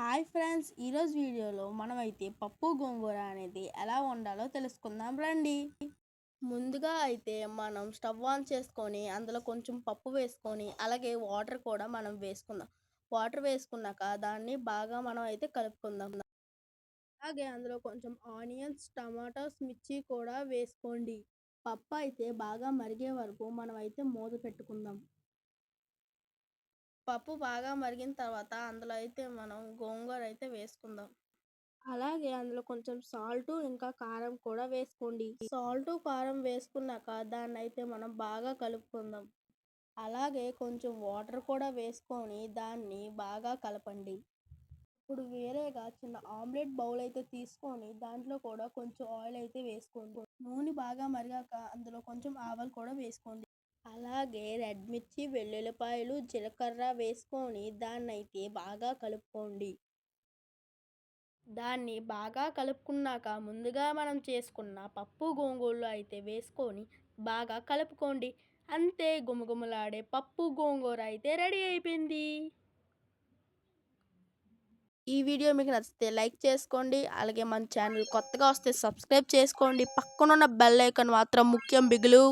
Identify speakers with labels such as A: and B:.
A: Hi friends ఈరోజు వీడియోలో మనమైతే పప్పు గోంగూర అనేది ఎలా వండాలో తెలుసుకుందాం రండి. ముందుగా అయితే మనం స్టవ్ ఆన్ చేసుకొని అందులో కొంచెం పప్పు వేసుకొని అలాగే వాటర్ కూడా మనం వేసుకుందాం. వాటర్ వేసుకున్నాక దాన్ని బాగా మనం అయితే కలుపుకుందాం. అలాగే అందులో కొంచెం ఆనియన్స్ టమాటాస్ మిర్చి కూడా వేసుకోండి. పప్పు అయితే బాగా మరిగే వరకు మనం అయితే మూత పెట్టుకుందాం. పప్పు బాగా మరిగిన తర్వాత అందులో అయితే మనం గోంగూర అయితే వేసుకుందాం. అలాగే అందులో కొంచెం సాల్ట్ ఇంకా కారం కూడా వేసుకోండి. సాల్ట్ కారం వేసుకున్నాక దాన్ని అయితే మనం బాగా కలుపుకుందాం. అలాగే కొంచెం వాటర్ కూడా వేసుకొని దాన్ని బాగా కలపండి. ఇప్పుడు వేరేగా చిన్న ఆమ్లెట్ బౌల్ అయితే తీసుకొని దాంట్లో కూడా కొంచెం ఆయిల్ అయితే వేసుకోండి. నూనె బాగా మరిగాక అందులో కొంచెం ఆవాలు కూడా వేసుకోండి. అలాగే రెడ్ మిర్చి వెల్లుల్లిపాయలు జీలకర్ర వేసుకొని దాన్నైతే బాగా కలుపుకోండి. దాన్ని బాగా కలుపుకున్నాక ముందుగా మనం చేసుకున్న పప్పు గోంగూరలు అయితే వేసుకొని బాగా కలుపుకోండి. అంతే గుమగుమలాడే పప్పు గోంగూర అయితే రెడీ అయిపోయింది. ఈ వీడియో మీకు నచ్చితే లైక్ చేసుకోండి. అలాగే మన ఛానల్ కొత్తగా వస్తే సబ్స్క్రైబ్ చేసుకోండి. పక్కనున్న బెల్ ఐకన్ మాత్రం ముఖ్యం బిగులు.